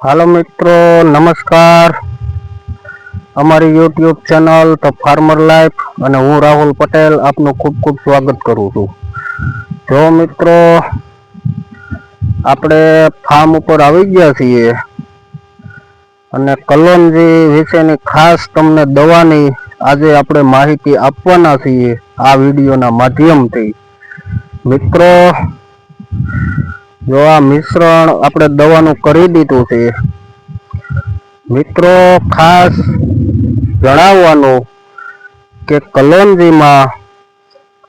હાલો મિત્રો, નમસ્કાર. અમારી YouTube channel the farmer life અને હું રાહુલ પટેલ આપનું ખૂબ ખૂબ સ્વાગત કરું છું. જો મિત્રો, આપણે ફાર્મ ઉપર આવી ગયા છીએ અને કલોનજી વિશેની ખાસ તમને દવાની આજે આપણે માહિતી આપવાના છીએ આ વિડીયોના માધ્યમથી. મિત્રો જો આ મિશ્રણ આપણે દવાનું કરી દીધું છે, મિત્રો ખાસ જણાવવાનું કે કલોનજીમાં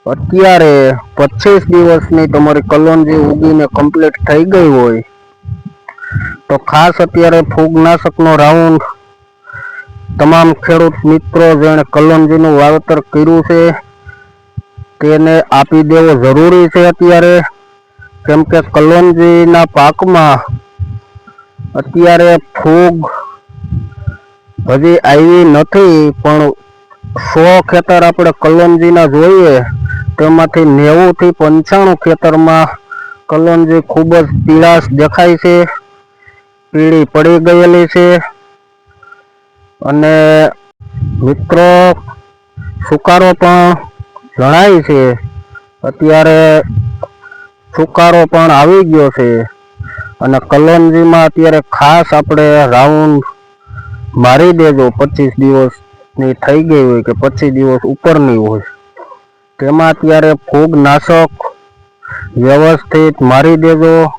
અત્યારે પચીસ દિવસની તમારી કલોનજી ઉગીને કમ્પ્લીટ થઈ ગઈ હોય, તો ખાસ અત્યારે ફૂગનાશકનો રાઉન્ડ તમામ ખેડૂત મિત્રો જેણે કલોનજીનું વાવેતર કર્યું છે, તેને આપી દેવો જરૂરી છે અત્યારે. કેમ કે કલોંજીના પાકમાં અત્યારે ફૂગ હજી આવી નથી, પણ સો ખેતર આપણે કલોંજીના જોઈએ, તેમાંથી નેવુંથી પંચાણું ખેતરમાં કલોંજી ખૂબ જ પીળાશ દેખાય છે, પીળી પડી ગયેલી છે. અને મિત્રો, સુકારો પણ જણાય છે. અત્યારે સુકારો પણ આવી ગયો છે. અને કલોનજીમાં અત્યારે ખાસ આપણે રાઉન્ડ મારી દેજો, પચીસ દિવસની થઈ ગઈ હોય કે પચીસ દિવસ ઉપરની હોય. તેમાં અત્યારે ફૂગનાશક વ્યવસ્થિત મારી દેજો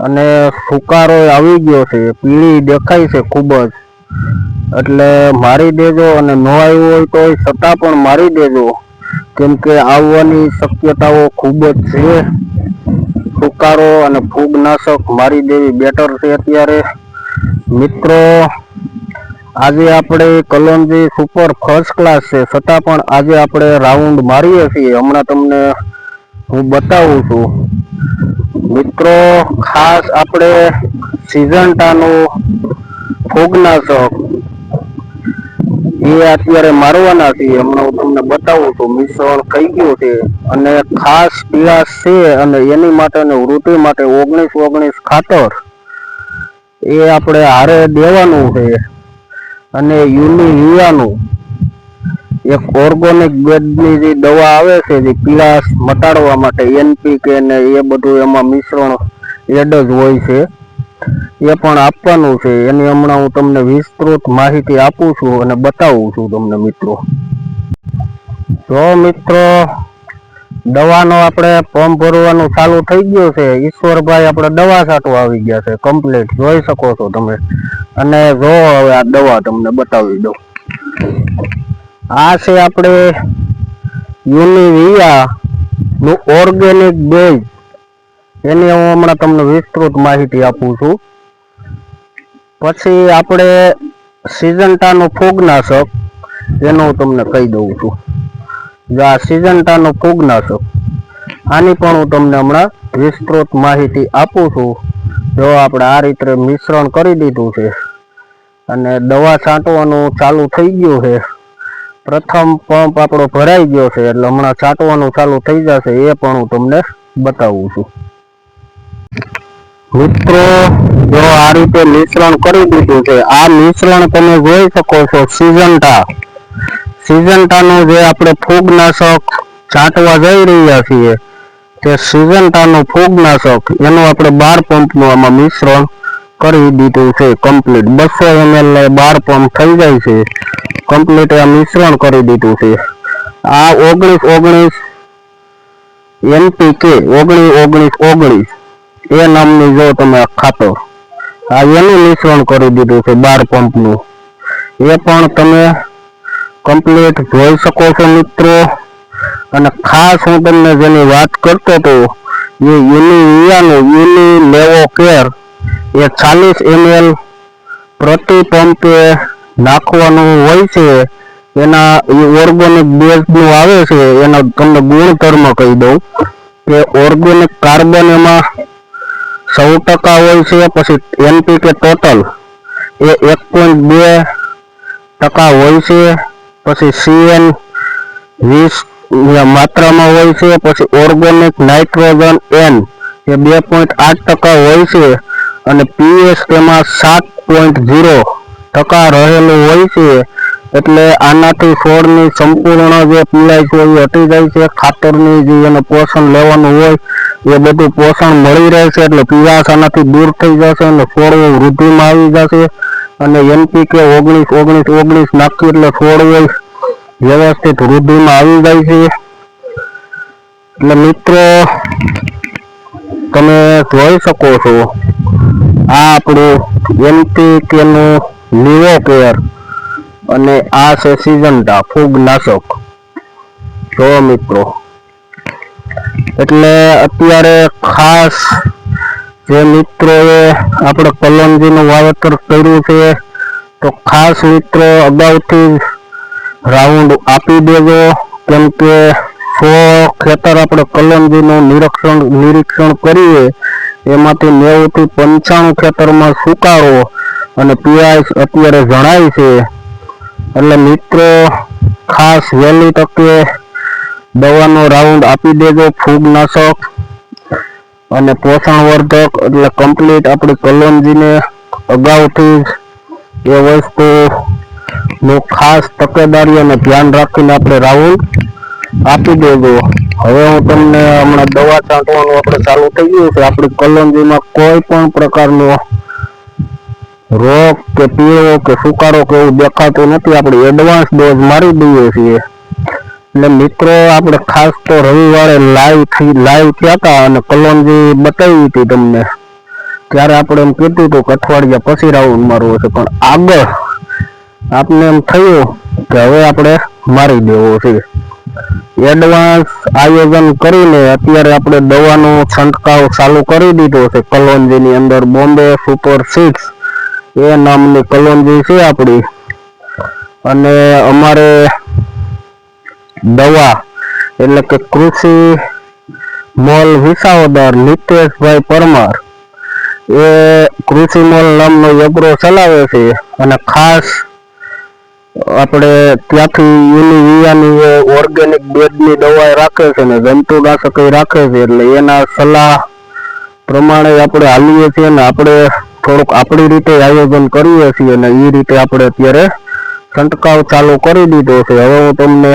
અને સુકારો આવી ગયો છે. પીળી દેખાય છે ખૂબ જ. એટલે મારી દેજો અને ન આવ્યું હોય તો છતાં પણ મારી દેજો. કેમ કે આવવાની શક્યતાઓ ખૂબ જ છે. સુકારો અને ફૂગનાશક મારી દેવી બેટર છે અત્યારે. મિત્રો, આજે આપણે કલોંજી સુપર ફર્સ્ટ ક્લાસ છે. છતાં પણ આજે આપણે રાઉન્ડ મારીએ છીએ. હમણાં તમને હું બતાવું છું. મિત્રો, ખાસ આપણે સિઝન્ટાનું ફૂગનાશક એ અત્યારે મારવાના છે. હમણાં હું તમને બતાવું છું. મિશ્રણ કઈ ગયું છે? અને ખાસ પીળાશ છે અને એની માટે અને વૃદ્ધિ માટે ઓગણીસ ઓગણીસ ખાતર એ આપણે હારે દેવાનું છે. અને યુની યુવાનું એક ઓર્ગોનિક બેડની જે દવા આવે છે, જે પીળાશ મટાડવા માટે એનપીકે ને એ બધું એમાં મિશ્રણ એડ જ હોય છે. એ પણ આપવાનું છે. એની હમણાં હું તમને વિસ્તૃત માહિતી આપું છું અને બતાવું છું તમને મિત્રો. જો મિત્રો, દવાનો આપણે ફોર્મ ભરવાનું ચાલુ થઈ ગયું છે. ઈશ્વરભાઈ આપણે દવા છાંટવા આવી ગયા છે. કમ્પ્લીટ જોઈ શકો છો તમે. અને જો હવે આ દવા તમને બતાવી દઉં. આ છે આપણે યુનિવિયા નું ઓર્ગેનિક બેઝ એની હું હમણાં તમને વિસ્તૃત માહિતી આપું છું. પછી આપણે સિઝન્ટાનો ફૂગનાશક, એનું હું તમને કહી દઉં છું. જો આ સિઝન્ટાનો ફૂગનાશક, આની પણ હું તમને હમણાં વિસ્તૃત માહિતી આપું છું. જો આપણે આ રીતે મિશ્રણ કરી દીધું છે અને દવા છાંટવાનું ચાલુ થઈ ગયું છે, પ્રથમ પંપ આપણો ભરાઈ ગયો છે, એટલે હમણાં છાંટવાનું ચાલુ થઈ જશે, એ પણ હું તમને બતાવું છું. મિત્રો જો આ રીતે મિશ્રણ કરી દીધું છે, આ મિશ્રણ તમે જોઈ શકો છો સિઝન્ટા. સિઝન્ટાનું જે આપણે ફૂગનાશક છાંટવા જઈ રહ્યા છીએ, તે સિઝન્ટાનું ફૂગનાશક, એનું આપણે બાર પંપનું આમાં મિશ્રણ કરી દીધું છે કમ્પ્લીટ બસો એમએલ બાર પંપ થઈ જાય છે કમ્પ્લીટ આ મિશ્રણ કરી દીધું છે. આ ઓગણીસ ઓગણીસ એનપીકે ઓગણીસ ઓગણીસ ઓગણીસ, એ નામની જો તમે ખાતો આ એનું મિશ્રણ કરી દીધું છે બાર પંપનું એ પણ તમે કમ્પ્લીટ જોઈ શકો છો મિત્રો. અને ખાસ હું તમને જેની વાત કરતો હતો, એ યુનિયાનું યુની લેવો કેર એ ચાલીસ એમએલ પ્રતિ પંપે નાખવાનું હોય છે. એના ઓર્ગોનિક બેઝનું આવે છે, એનો તમને ગુણધર્મ કહી દઉં કે ઓર્ગોનિક કાર્બન એમાં સૌ ટકા હોય છે, પછી એનપીકે ટોટલ એ એક પોઈન્ટ બે ટકા હોય છે, પછી સીએન વીસ માત્રામાં હોય છે, પછી ઓર્ગોનિક નાઇટ્રોજન એન એ બે પોઈન્ટ આઠ ટકા હોય છે, અને પીએસ તેમાં સાત પોઈન્ટ ઝીરો ટકા રહેલું હોય છે, એટલે આનાથી છોડની સંપૂર્ણ જે પીલાઈ છે, એ હટી જાય છે, ખાતરની જે એનું પોષણ લેવાનું હોય એ બધું પોષણ મળી રહેશે એટલે પીવાસાનાથી દૂર થઈ જશે અને છોડવો વૃદ્ધિમાં આવી જશે. અને એનપીકે ઓગણીસ ઓગણીસ ઓગણીસ નાખી એટલે છોડવો વ્યવસ્થિત વૃદ્ધિમાં આવી જાય છે. એટલે મિત્રો, તમે જોઈ શકો છો, આ આપણું એમપીકેનું લીવો કેર અને આ છે સિજન્ટા ફૂગનાશક. જો મિત્રો એટલે અત્યારે ખાસ જે મિત્રોએ આપણે કલમજીનું વાવેતર કર્યું છે, તો ખાસ મિત્રો અગાઉથી રાઉન્ડ આપી દેજો, કેમ કે સો ખેતર આપણે કલમજીનું નિરીક્ષણ નિરીક્ષણ કરીએ, એમાંથી નેવુંથી પંચાણું ખેતરમાં સુકારો અને પીઆઈ અત્યારે જણાય છે. એટલે મિત્રો, ખાસ વહેલી તકે દવાનો રાઉન્ડ આપી દેજો, ફૂગનાશક અને પોષણવર્ધક, એટલે કમ્પ્લીટ આપણી કલોનજીને અગાઉથી એ વસ્તુ નું ખાસ તકેદારી અને ધ્યાન રાખીને આપણે રાઉન્ડ આપી દેજો. હવે હું તમને હમણાં દવા છાંટવાનું આપણે ચાલુ થઈ ગયું છે. આપણી કલોનજીમાં કોઈ પણ પ્રકારનો રોગ કે પીળો કે સુકારો કે એવું દેખાતું નથી. આપણે એડવાન્સ ડોઝ મારી દઈએ છીએ. એટલે મિત્રો, આપણે ખાસ તો રવિવારે લાઈવથી લાઈવ થયા હતા અને કલોંજી બતાવી હતી તમને. ત્યારે આપણે એમ કીધું હતું કે અઠવાડિયા પછી રાઉન્ડ મારવો છે, પણ આગળ આપને એમ થયું કે હવે આપણે મારી દેવો છે. એડવાન્સ આયોજન કરીને અત્યારે આપણે દવાનો છંટકાવ ચાલુ કરી દીધો છે, કલોનજીની અંદર બોમ્બે સુપર સિક્સ. એ નામની કલોનજી છે આપણી. અને અમારે દવા એટલે કે કૃષિ મોલ વિસાવદર નિતેશભાઈ પરમાર. એ કૃષિ મોલ નામનો યગ્રો ચલાવે છે અને ખાસ આપણે ત્યાંથી યુનિવિયાની ઓર્ગેનિક બેડની દવા રાખે છે ને જંતુનાશક રાખે છે એટલે એના સલાહ પ્રમાણે આપણે હાલીએ છીએ ને આપણે થોડુંક આપણી રીતે આયોજન કરીએ છીએ અને એ રીતે આપણે અત્યારે છંટકાવ ચાલુ કરી દીધો છે. હવે હું તમને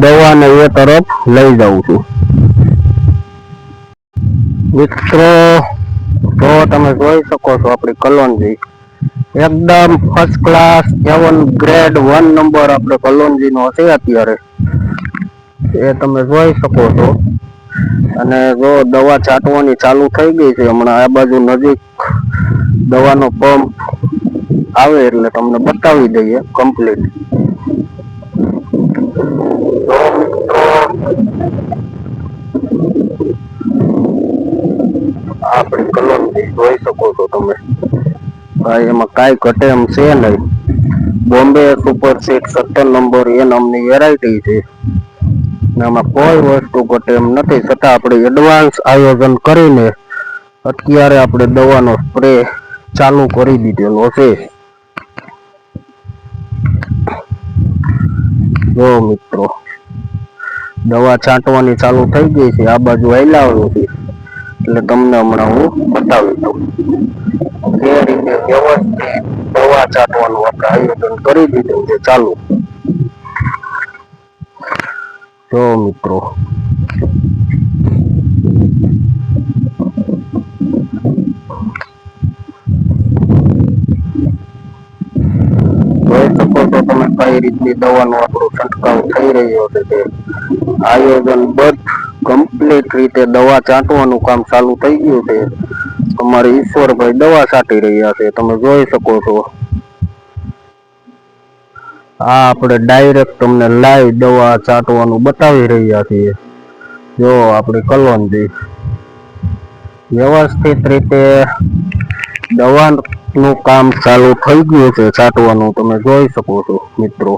દવાને એ તરફ લઈ જાઉં છું. મિત્રો તો તમે જોઈ શકો છો આપણી કલોનજી. એકદમ first class A one grade one number આપણે કલોનજીનો છે અત્યારે. એ તમે જોઈ શકો છો. અને જો દવા છાંટવાની ચાલુ થઈ ગઈ છે, હમણાં આ બાજુ નજીક દવાનો પંપ આવે એટલે તમને બતાવી દઈએ કમ્પ્લીટ આપણી કલોંજી જોઈ શકો છો તમે. ભાઈ, એમાં કાંઈ ઘટે એમ છે નહીં. બોમ્બે સુપર સિક્સ સત્તર નંબર એ નામની વેરાયટી છે. આમાં કોઈ વસ્તુ ઘટે એમ નથી. છતાં આપણે એડવાન્સ આયોજન કરીને અત્યારે આપણે દવાનો સ્પ્રે ચાલુ કરી દીધેલો છે. જો મિત્રો, દવા છાંટવાની ચાલુ થઈ ગઈ છે. આ બાજુ આયલાવાનું છે. એટલે તમને હમણાં હું બતાવી દઉં. રીતે પ્રવાહ ચાટવાનું આપણે આયોજન કરી દીધું છે ચાલુ જો મિત્રો કઈ રીતની દવાનો આપણો છંટકાવ થઈ રહ્યો છે તે આયોજન બધ કમ્પ્લીટ રીતે દવા છાંટવાનું કામ ચાલુ થઈ ગયું છે? અમારે ઈશ્વરભાઈ દવા છાંટી રહ્યા છે, તમે જોઈ શકો છો. આ આપણે ડાયરેક્ટ તમને લાઈવ દવા છાંટવાનું બતાવી રહ્યા છીએ. જો આપણી કલોનજી વ્યવસ્થિત રીતે દવાનું કામ ચાલુ થઈ ગયું છે છાંટવાનું, તમે જોઈ શકો છો, મિત્રો.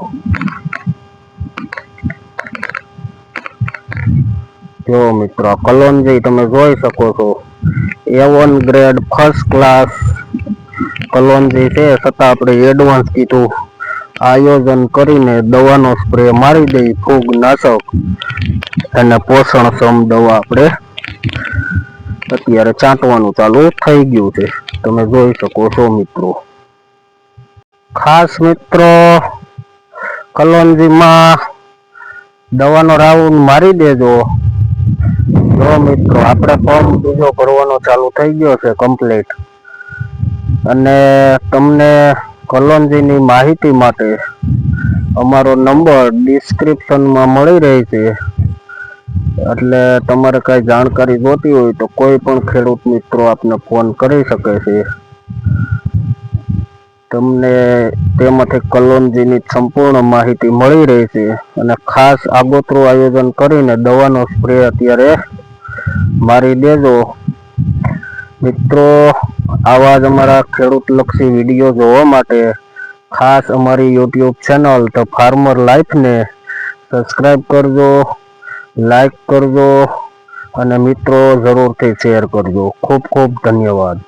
જો મિત્રો કલોનજી તમે જોઈ શકો છો. A one grade first class kalonji છે, છતાં આપણે એડવાન્સ કીધું. આયોજન કરીને દવાનો સ્પ્રે મારી દઈ, ફૂગ નાશક અને પોષણક્ષમ દવા આપણે અત્યારે ચાંટવાનું ચાલુ થઈ ગયું છે. તમે જોઈ શકો છો મિત્રો. ખાસ મિત્રો, કલોનજીમાં દવાનો રાઉન્ડ મારી દેજો. જો મિત્રો, આપણે ફોર્મ બીજો ભરવાનો ચાલુ થઈ ગયો છે કમ્પ્લીટ અને તમને કલોનજીની માહિતી માટે અમારો નંબર ડિસ્ક્રિપ્શનમાં મળી રહી છે. એટલે તમારે કઈ જાણકારી જોતી હોય તો કોઈ પણ ખેડૂત મિત્રો આપને ફોન કરી શકે છે. તમને તેમાંથી કલોનજીની સંપૂર્ણ માહિતી મળી રહી છે. અને ખાસ આગોતરું આયોજન કરીને દવાનો સ્પ્રે અત્યારે મારી દેજો. મિત્રો આવા જ અમારા ખેડૂત લક્ષી વીડિયો જોવા માટે ખાસ અમારી યુટ્યુબ ચેનલ ધ ફાર્મર લાઈફને સબસ્ક્રાઈબ કરજો લાઈક કરજો અને મિત્રો જરૂરથી શેર કરજો. ખૂબ ખૂબ ધન્યવાદ.